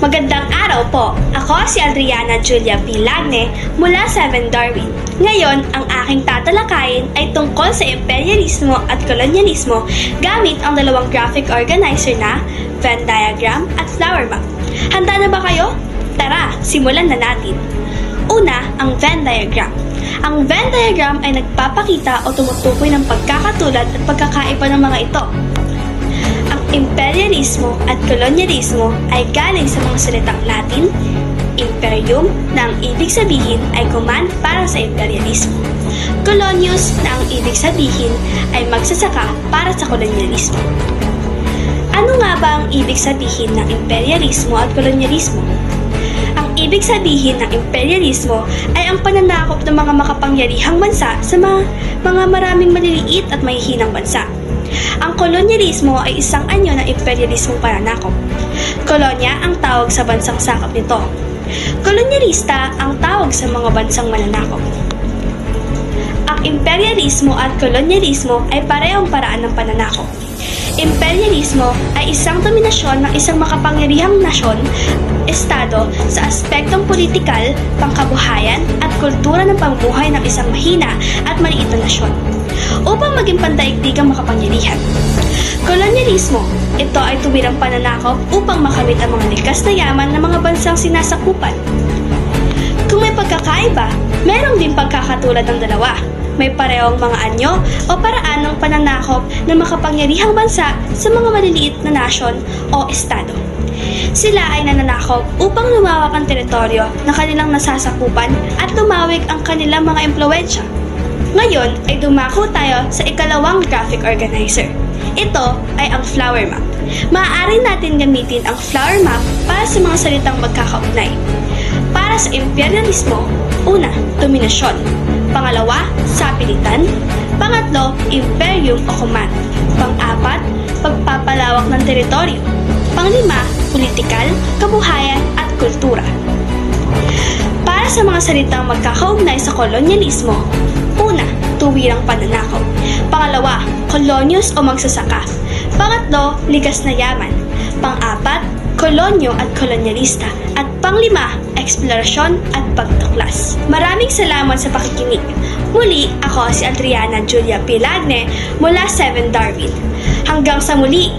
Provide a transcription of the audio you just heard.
Magandang araw po. Ako si Adriana Julia P. Lagne mula 7 Darwin. Ngayon, ang aking tatalakayin ay tungkol sa imperialismo at kolonyalismo gamit ang dalawang graphic organizer na Venn diagram at flower map. Handa na ba kayo? Tara, simulan na natin. Una, ang Venn diagram. Ang Venn diagram ay nagpapakita o tumutukoy ng pagkakatulad at pagkakaiba ng mga ito. Imperialismo at kolonyalismo ay galing sa mga salitang Latin, imperium na ang ibig sabihin ay command para sa imperialismo. Colonius na ang ibig sabihin ay magsasaka para sa kolonyalismo. Ano nga ba ang ibig sabihin ng imperialismo at kolonyalismo? Ang ibig sabihin ng imperialismo ay ang pananakop ng mga makapangyarihang bansa sa mga, mga maraming maliliit at mahihinang bansa. Ang kolonyalismo ay isang anyo ng imperialismong pananakop. Kolonya ang tawag sa bansang sakop nito. Kolonyalista ang tawag sa mga bansang mananakop. Ang imperialismo at kolonyalismo ay parehong paraan ng pananakop. Imperialismo ay isang dominasyon ng isang makapangyarihang nasyon, estado sa aspektong politikal, pangkabuhayan at kultura ng pamumuhay ng isang mahina at maliit na nasyon upang maging pandaigdig ang makapangyarihan. Kolonyalismo, ito ay tuwirang pananakop upang makamit ang mga likas na yaman ng mga bansang sinasakupan. Kung may pagkakaiba, merong din pagkakatulad ng dalawa. May parehong mga anyo o paraan ng pananakop ng makapangyarihang bansa sa mga maliliit na nasyon o estado. Sila ay nananakop upang lumawak ang teritoryo na kanilang nasasakupan at lumawig ang kanilang mga impluensya. Ngayon ay dumako tayo sa ikalawang graphic organizer. Ito ay ang flower map. Maaari natin gamitin ang flower map para sa mga salitang magkakaugnay. Para sa imperialismo, una, dominasyon. Pangalawa, sapilitan. Pangatlo, imperium o command. Pang-apat, pagpapalawak ng teritoryo. Panglima, politikal, kabuhayan at kultura. Para sa mga salitang magkakaugnay sa kolonyalismo, una, tuwirang pananakaw. Pangalawa, kolonyos o magsasaka. Pangatlo, ligas na yaman. Pang-apat, kolonyo at kolonyalista. At panglima, eksplorasyon at pagtuklas. Maraming salamat sa pakikinig. Muli, ako si Adriana Julia Pilagne mula 7 Darwin. Hanggang sa muli,